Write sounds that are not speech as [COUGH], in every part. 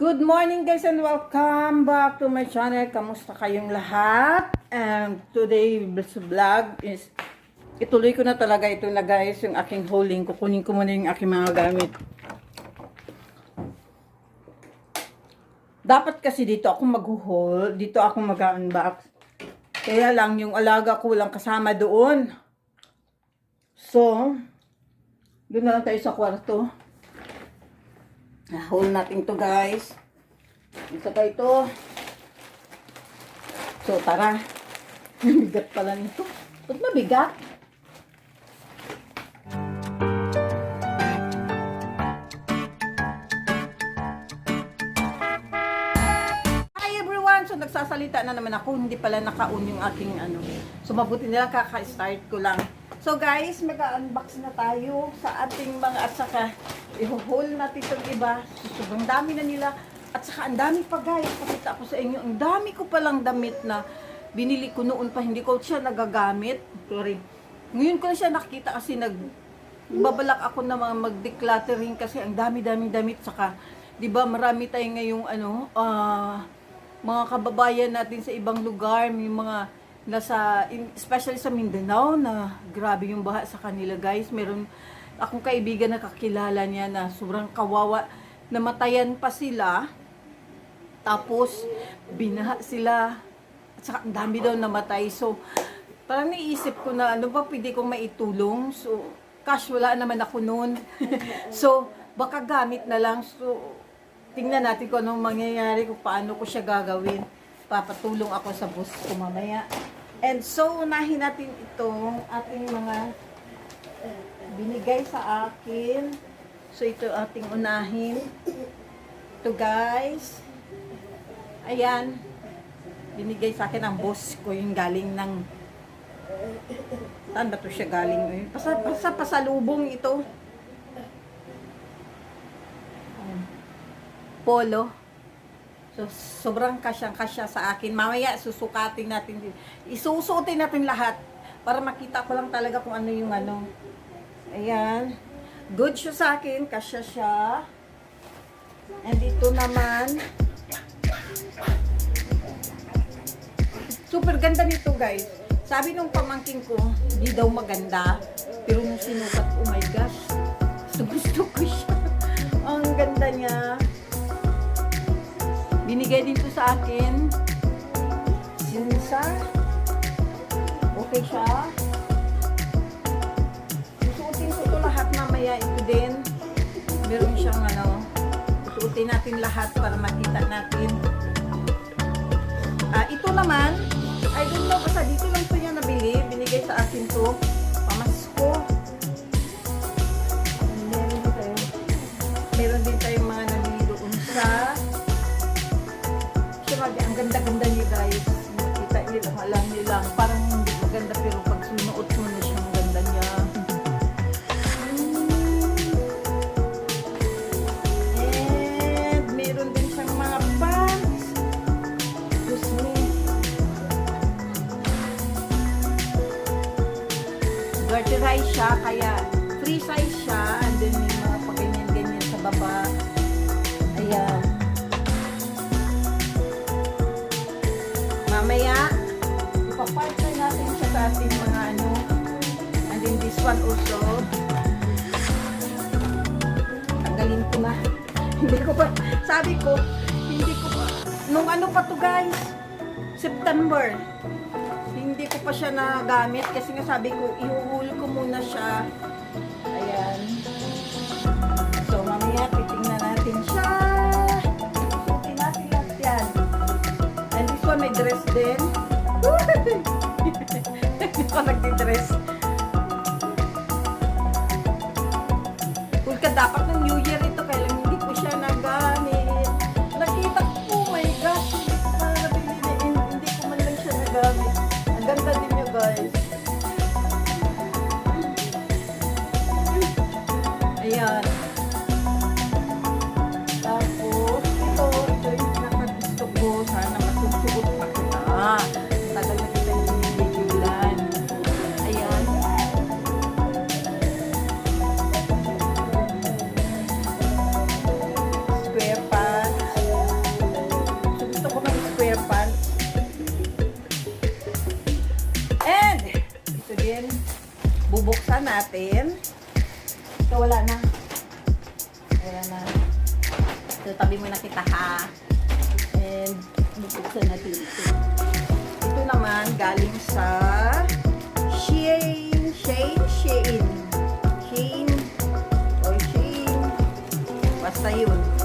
Good morning guys and welcome back to my channel. Kamusta kayong lahat? And today vlog is ituloy ko na talaga ito na guys yung aking hauling. Kukunin ko muna yung aking mga gamit. Dapat kasi dito ako mag-haul, dito ako mag-unbox. Kaya lang yung alaga ko lang kasama doon. So, doon na lang tayo sa kwarto. Haul natin to guys. Isa pa ito. So tara. [LAUGHS] Bigat pala nito. Ba't mabigat? Hi everyone! So nagsasalita na naman ako. Hindi pala naka-on yung aking ano. So mabuti nila kaka-start ko lang. So guys, mag-unbox na tayo sa ating mga at saka i-haul natin itong iba. Sobrang dami na nila. At saka ang dami pa guys. Pakita ko sa inyo. Ang dami ko palang damit na binili ko noon pa. Hindi ko siya nagagamit. Sorry. Ngayon ko na siya nakita kasi nag babalak ako na mag-decluttering kasi ang dami-daming damit saka 'di ba marami tayong ngayong ano ah mga kababayan natin sa ibang lugar, may mga nasa, especially sa Mindanao, na grabe yung baha sa kanila guys. Meron akong kaibigan na kakilala niya na sobrang kawawa. Namatayan pa sila, tapos binaha sila, at saka ang dami daw namatay. So, parang naisip ko na ano ba pwede kong maitulong. So, cash wala naman ako noon. [LAUGHS] so, baka gamit na lang. So, tingnan natin kung anong mangyayari, kung paano ko siya gagawin. Papatulong ako sa boss ko mamaya. And so, unahin natin itong ating mga binigay sa akin. So, ito ating unahin. Ito guys. Ayan. Binigay sa akin ang boss ko yung galing ng Saan ba to siya galing? Pasa, pasa, pasalubong ito. polo. So, sobrang kasyang-kasya sa akin. Mamaya, susukatin natin. Isusuotin natin lahat para makita ko lang talaga kung ano yung ano. Ayan. Good siya sa akin. Kasya siya. And ito naman. Super ganda nito, guys. Sabi nung pamangking ko, hindi daw maganda. Pero nung sinukat, oh my gosh. Gusto ko siya. [LAUGHS] Ang ganda niya. Binigay din to sa akin. Isa. Okay siya. Susuotin ko ito lahat mamaya. Ito din. Meron siyang ano. Susuotin natin lahat para makita natin. Ah, ito naman. I don't know. Basta dito lang to niya nabili. Binigay sa akin to. Pamasko. Meron din tayo. Meron din tayong mga ganda-ganda niya guys. Nakita niyo lang, alam niyo lang. Parang hindi maganda pero pag sinuot mo na siya, ang ganda niya. And meron din siyang mga pants. Excuse me. Garterize siya, kaya free size siya. Ipapartner natin siya sa ating mga ano. And then this one also. Tanggalin ko na. [LAUGHS] hindi ko pa, sabi ko, hindi ko pa, nung ano pa to guys, September. Hindi ko pa siya nagamit kasi nga sabi ko, ihuhul ko muna siya. Ayan. So, mamaya, titingnan natin siya. Susutin natin yan. And this one may dress din. Hindi ko nagdi-dress. Kung ka dapat siya natin ito. Naman galing sa Shein, Shein, Shein. Shein, or Shein. Basta yun.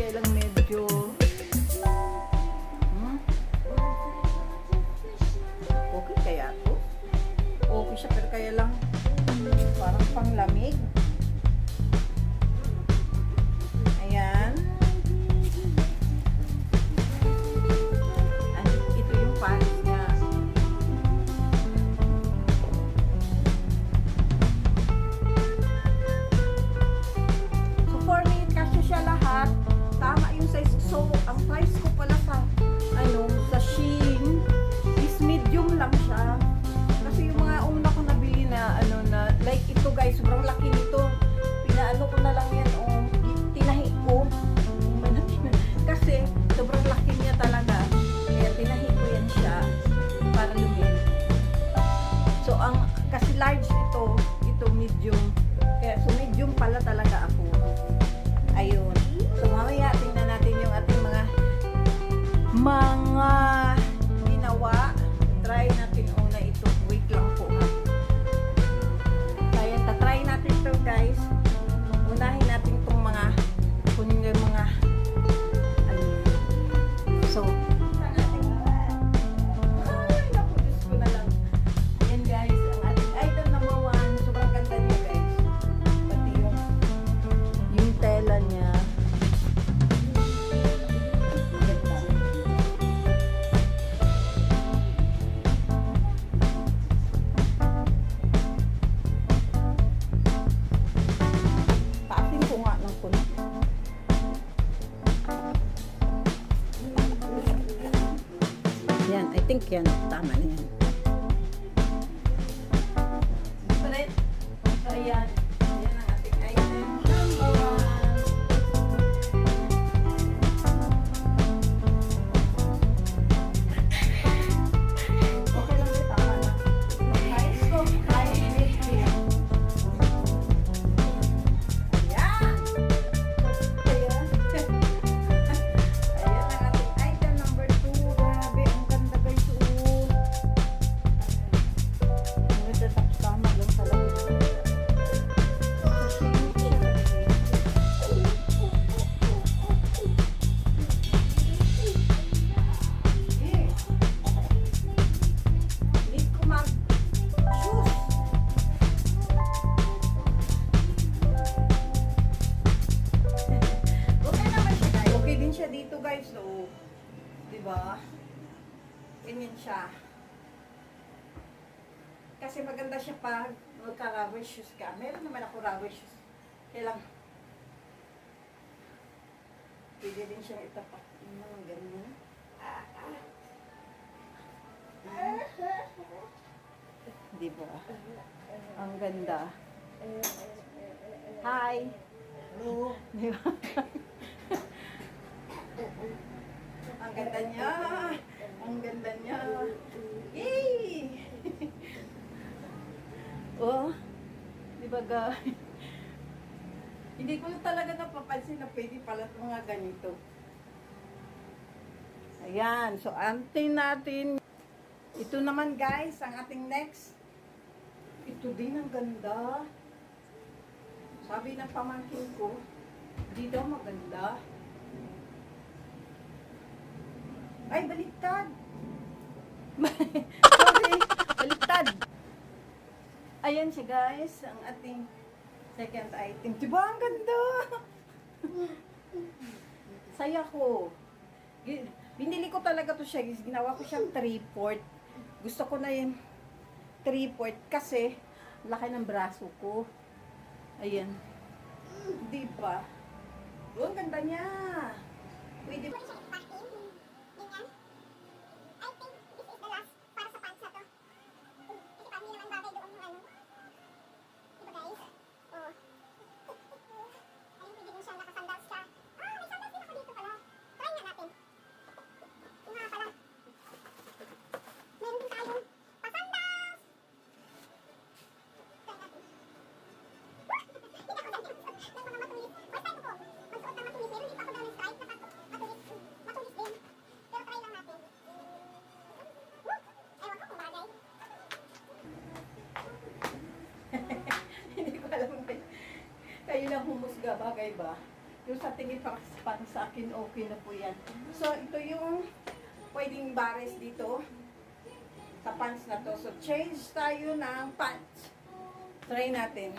kaya lang medyo hmm? okay kaya to okay siya pero kaya lang hmm, parang panglamig Kasi maganda siya pag magka-rubber shoes ka. Meron naman ako rubber shoes. Kaya lang, pwede din siyang itapak. Yung ganyan. Di ba? Ang ganda. Hi! Hello. Di ba? Ang ganda niya. Ang ganda niya. Oh, di ba guys? [LAUGHS] Hindi ko talaga napapansin na pwede pala mga ganito. Ayan, so antin natin. Ito naman guys, ang ating next. Ito din ang ganda. Sabi ng pamangkin ko, di daw maganda. Ay, baliktad. [LAUGHS] [LAUGHS] Ayan siya guys, ang ating second item. Diba ang ganda? [LAUGHS] Saya ko. Binili ko talaga to siya. guys. Ginawa ko siyang 3-port. Gusto ko na yung 3-port kasi laki ng braso ko. Ayan. Di ba? Oh, ang ganda niya. Pwede Pwede siya ipakin. Ganyan. I think this is the last para sa pants na to. Kasi parang hindi naman bagay doon yung ano. Diba guys? Oh. Ayun, pwede din siya nakasandals siya. Ah, may sandals din ako dito pala. Try nga natin. Yung nga pala. Meron din tayong pasandals. Try natin. Hindi ako ganyan. Ng mga matulis. First time ko po. Magsuot ng matulis. Meron din pa ako doon ng stripe na pat- matulis. Matulis din. Pero try lang natin. Woo! Ewan ko kung bagay. Hindi ko alam kung kayo humusga, bagay ba? Yung sa tingin pa pang sa akin, okay na po yan. So, ito yung pwedeng bares dito sa pants na to. So, change tayo ng pants. Try natin.